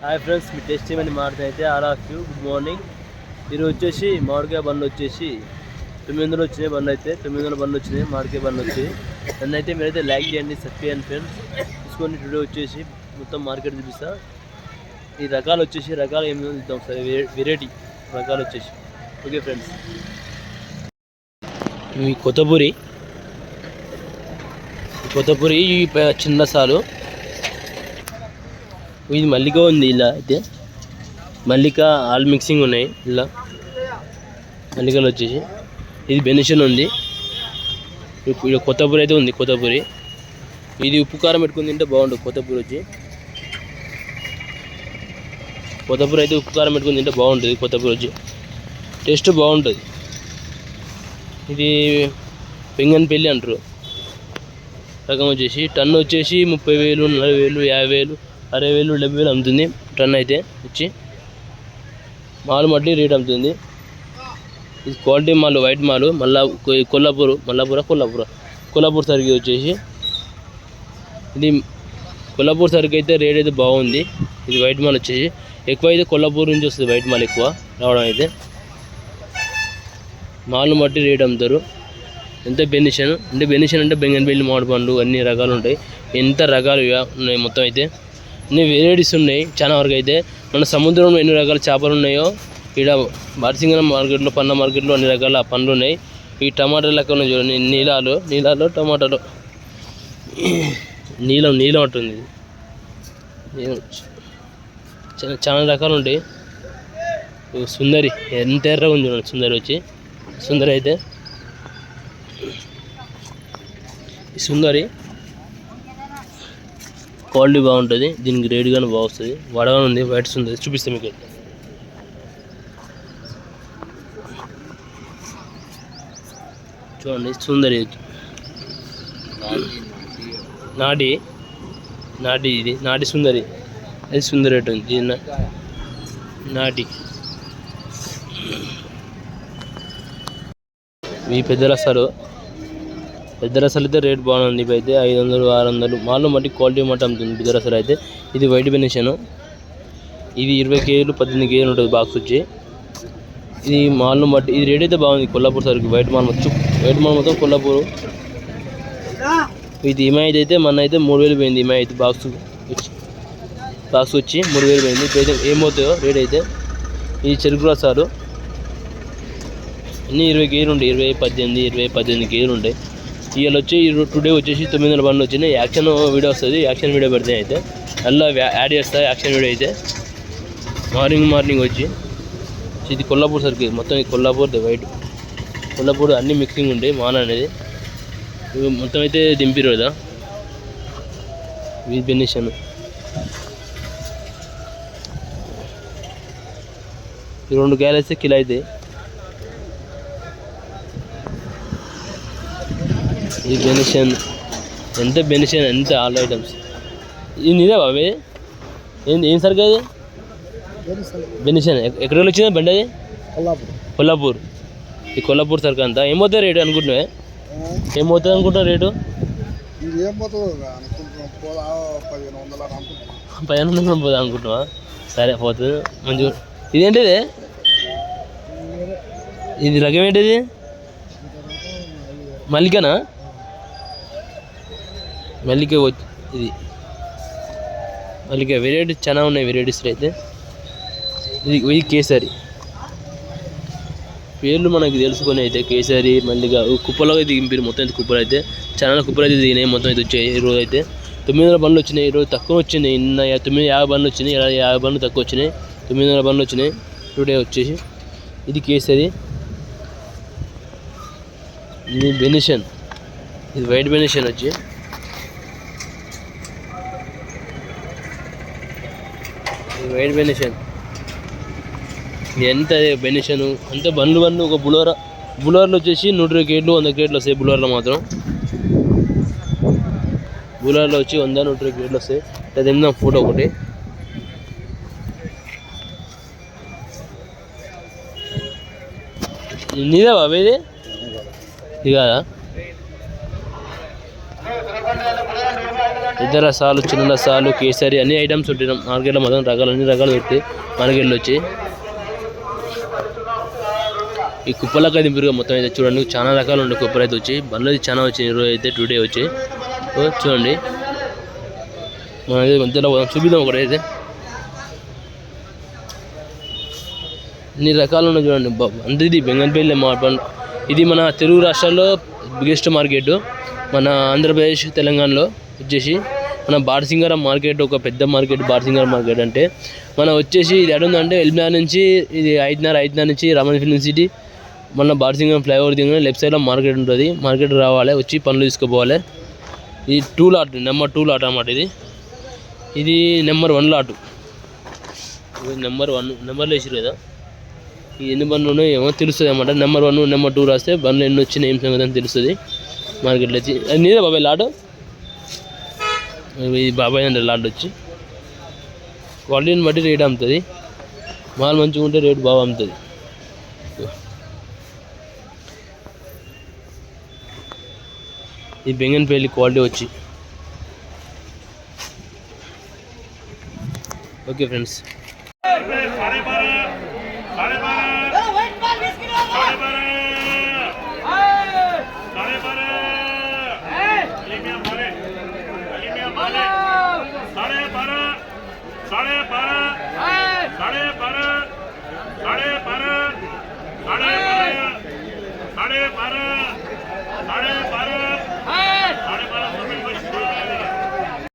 Hi friends మీ test ఏమని మాట్లాడితే all of you good morning ఈరోజు వచ్చేసి మామిడికాయ బండ్లు వచ్చేసి తొమ్మిది వందలు వచ్చినాయి బండ్లు అయితే. తొమ్మిది వందల బండ్లు వచ్చినాయి మామిడికాయ బండ్లు వచ్చాయి. నన్ను అయితే మీరైతే లైక్ చేయండి సబ్స్క్రైబ్ ఫ్రెండ్స్ తీసుకొని టుడే వచ్చేసి మొత్తం మార్కెట్ చూపిస్తా. ఈ రకాలు వచ్చేసి రకాలు ఏమి చూద్దాం సరే వెరైటీ రకాలు వచ్చేసి. ఓకే ఫ్రెండ్స్ ఈ కొత్తపూరి కొత్తపూరి చిన్న సాలు. ఇది మల్లిక ఉంది ఇలా అయితే. మల్లిక ఆల్ మిక్సింగ్ ఉన్నాయి ఇలా. మల్లికలు వచ్చేసి. ఇది బెనిషన్ ఉంది. ఇప్పుడు కొత్తపూరి అయితే ఉంది కొత్తపూరి ఇది ఉప్పు కారం పెట్టుకుని తింటే బాగుంటుంది కొత్తపూరి వచ్చి. కొత్తపూరి అయితే ఉప్పు కారం పెట్టుకుని తింటే బాగుంటుంది కొత్తపూరి వచ్చి. టేస్ట్ బాగుంటుంది. ఇది పెంగన్పల్లి అంటారు. రకం వచ్చేసి టన్ను వచ్చేసి ముప్పై వేలు నలభై వేలు యాభై వేలు. అరవై వేలు డెబ్బై వేలు అమ్ముతుంది. టన్ అయితే వచ్చి మాలు మట్టి రేట్ అమ్ముతుంది. ఇది క్వాలిటీ మాలు వైట్ మాలు మళ్ళా కొల్లాపూర్ మల్లాపూర కొల్లాపూర. కొల్లాపూర్ సరికి వచ్చేసి ఇది కొల్లాపూర్ సరికి అయితే రేట్ అయితే బాగుంది. ఇది వైట్ మాల్ వచ్చేసి. ఎక్కువ అయితే కొల్లాపూర్ నుంచి వస్తుంది వైట్ మాల్ ఎక్కువ రావడం అయితే. మాలు మట్టి రేట్ అమ్ముతారు. ఎంత బెనిషన్? అంటే బెనిషన్ అంటే బెంగన్పల్లి మామిడి పండ్లు అన్ని రకాలు ఉంటాయి. ఎంత రకాలు ఉన్నాయి మొత్తం అయితే? అన్ని వెరైటీస్ ఉన్నాయి చాలా వరకు అయితే. మన సముద్రంలో ఎన్ని రకాల చేపలు ఉన్నాయో ఇక్కడ బార్సింగం మార్కెట్లో పండ్ల మార్కెట్లో అన్ని రకాల పండ్లు ఉన్నాయి. ఈ టమాటాల లెక్క ఉన్నాయి చూడండి నీలాలు నీలాలు టమాటాలు. నీలం నీలం అంటుంది. ఇది. చాలా చాలా రకాలు ఉంటాయి. సుందరి ఎంత ఎర్రగా ఉంది చూడండి సుందరి వచ్చి. సుందరి అయితే. సుందరి క్వాలిటీ బాగుంటుంది దీనికి రేట్ కానీ బాగుస్తుంది. వడగా ఉంది వైట్ ఉంది చూపిస్తాం మీకు. చూడండి సుందరి. నాటి నాటి ఇది నాటి సుందరి. అది సుందరి ఉంది నాటి. ఈ పెద్దలు వస్తారు. పెద్ద రసాలు అయితే రేట్ బాగుంది. ఇవైతే అయితే ఐదు వందలు ఆరు వందలు. మాలో మట్టి క్వాలిటీ మట్టి అమ్ముతుంది పెద్ద రసాలు అయితే. ఇది వైట్ బెనిషన్. ఇది ఇరవై కేజీలు పద్దెనిమిది కేజీలు ఉంటుంది బాక్స్ వచ్చి. ఇది మాల్ను మట్టి ఇది రేట్ అయితే బాగుంది కొల్లాపూర్ సరికి. వైట్ మాల్ మొత్తం వైట్ మాల్ మొత్తం కొల్లాపూరు. ఇది ఇమాయిత్ అయితే మన అయితే మూడు వేలు పోయింది ఇమాయి అయితే బాక్స్ వచ్చి. బాక్స్ వచ్చి మూడు వేలు పోయింది. ఇప్పుడైతే ఏమవుతాయో రేట్ అయితే. ఇది చెరుకు రసాలు అన్నీ ఇరవై కేజీలు ఉంటాయి ఇరవై పద్దెనిమిది ఇరవై పద్దెనిమిది కేజీలు ఉంటాయి ఇవాళ వచ్చి టుడే వచ్చేసి తొమ్మిది వందల బండ్లు వచ్చినాయి. యాక్షన్ వీడియో వస్తుంది. యాక్షన్ వీడియో పెడితే అయితే అలా యాడ్ చేస్తా యాక్షన్ వీడియో అయితే. మార్నింగ్ మార్నింగ్ వచ్చి ఇది కొల్లాపూర్ సర్కిల్. మొత్తం ఇది కొల్లాపూర్ వైట్. కొల్లాపూర్ అన్ని మిక్సింగ్ ఉంటాయి మాన అనేది. మొత్తం అయితే దింపిరు కదా. ఇది బెనిషన్. ఈ రెండు కాయలు వేస్తే కిలో అవుతాయి ఈ బెనిషన్ ఎంత బెనిషన్ ఎంత ఆల్ ఐటమ్స్ ఇది నీదే బాబే ఏంది ఏం సరిగ్గా అది? బెనిషన్ ఎక్- ఎక్కడ వచ్చిందా బండి అది? కొల్లాపూర్. ఈ కొల్లాపూర్ సరుకు అంతా. ఏమవుతుంది రేటు అనుకుంటున్నావే? ఏమవుతుంది అనుకుంటున్నా రేటు? ఏం అనుకుంటున్నాం పదిహేను వందల అనుకుంటున్నాం పదిహేను వందలు పోదా అనుకుంటున్నావా? సరే పోతుంది. మంచిగా ఇదేంటిది ఇది? రకం ఏంటిది? మల్లికనా? మల్లిక వచ్చి ఇది. మల్లికే వెరైటీస్ చాలా ఉన్నాయి వెరైటీస్లో అయితే. ఇది ఇది కేసరి. పేర్లు మనకి తెలుసుకొని అయితే కేసరి మల్లిగా కుప్పలో దింపారు మొత్తం అయితే కుప్పలు అయితే. చాలా కుప్పలు అయితే దిగినాయి మొత్తం అయితే వచ్చాయి ఈ రోజు అయితే. తొమ్మిది వందల బండ్లు వచ్చినాయి ఈరోజు తక్కువ వచ్చినాయి. నిన్న తొమ్మిది యాభై బండ్లు వచ్చినాయి ఇలా యాభై బండ్లు తక్కువ వచ్చినాయి. తొమ్మిది వందల బండ్లు వచ్చినాయి. టుడే వచ్చేసి ఇది కేసరి. ఇది బెనిషన్. ఇది వైట్ బెనిషన్ వచ్చి. వైట్ బెనిషన్. ఇది ఎంత బెనిషన్? అంతే బండ్లు బండ్లు ఒక బులోరా. బులోర్లు వచ్చేసి నూట ఇరవై గేట్లు వంద గేట్లు వస్తాయి బులోర్లో మాత్రం. బులోర్లో వచ్చి వంద నూట ఇరవై గేట్లు వస్తాయి. అది తిందాం ఫోటో ఒకటి. నీదే బాబు ఇది? ఇది కాదా? పెద్ద సాలు చిన్న సాలు కేసరి అన్ని ఐటమ్స్ ఉంటాయి మార్కెట్లో మొత్తం రకాలు అన్ని రకాలు దొరుకుతాయి మార్కెట్లో వచ్చి ఈ కుప్పలకాయ దింపురుగా మొత్తం అయితే చూడండి. చాలా రకాలు ఉండే కుప్పలు అయితే వచ్చి బండ్లు అయితే చాలా వచ్చాయి. ఈరోజు అయితే టుడే వచ్చి చూడండి. మనం అయితే మధ్యలో పోదాం. చూపిద్దాం ఒకటైతే ఇన్ని రకాలు ఉన్నాయి చూడండి. బ- ఇది బెంగన్పల్లి మా ఇది మన తెలుగు రాష్ట్రాల్లో బిగ్గెస్ట్ మార్కెట్ మన ఆంధ్రప్రదేశ్ తెలంగాణలో వచ్చేసి మన బార్సింగారం మార్కెట్ ఒక పెద్ద మార్కెట్ బార్సింగారం మార్కెట్ అంటే మన వచ్చేసి ఇది ఎడుందంటే ఎల్మినార్ నుంచి ఇది ఐదున్నర ఐదున్నర నుంచి రమణ ఫిల్మ్ సిటీ. మన బార్సింగం ఫ్లైఓవర్ దిగిన లెఫ్ట్ సైడ్లో మార్కెట్ ఉంటుంది. మార్కెట్ రావాలి వచ్చి పనులు తీసుకుపోవాలి ఇది two lot number two lot అన్నమాట ఇది. ఇది నెంబర్ వన్ లాటు ఇది నెంబర్ వన్ నెంబర్లు వేసారు కదా. ఈ ఎన్ని బండ్లు ఉన్నాయో ఏమో తెలుస్తుంది అనమాట నెంబర్ వన్ నెంబర్ టూ రాస్తే బండ్లు ఎన్ని వచ్చినాయి ఏం సంగతి అని తెలుస్తుంది. మార్కెట్లో వచ్చి నీదే బాబాయ్ లాడు ఇది బాబాయ్ అంటే లాడ్ వచ్చి క్వాలిటీని బట్టి రేట్ అమ్ముతుంది. మాల్ మంచిగా ఉంటే రేటు బాగా అమ్ముతుంది. ఈ బెంగన్పల్లి క్వాలిటీ వచ్చి. Okay friends. સાડા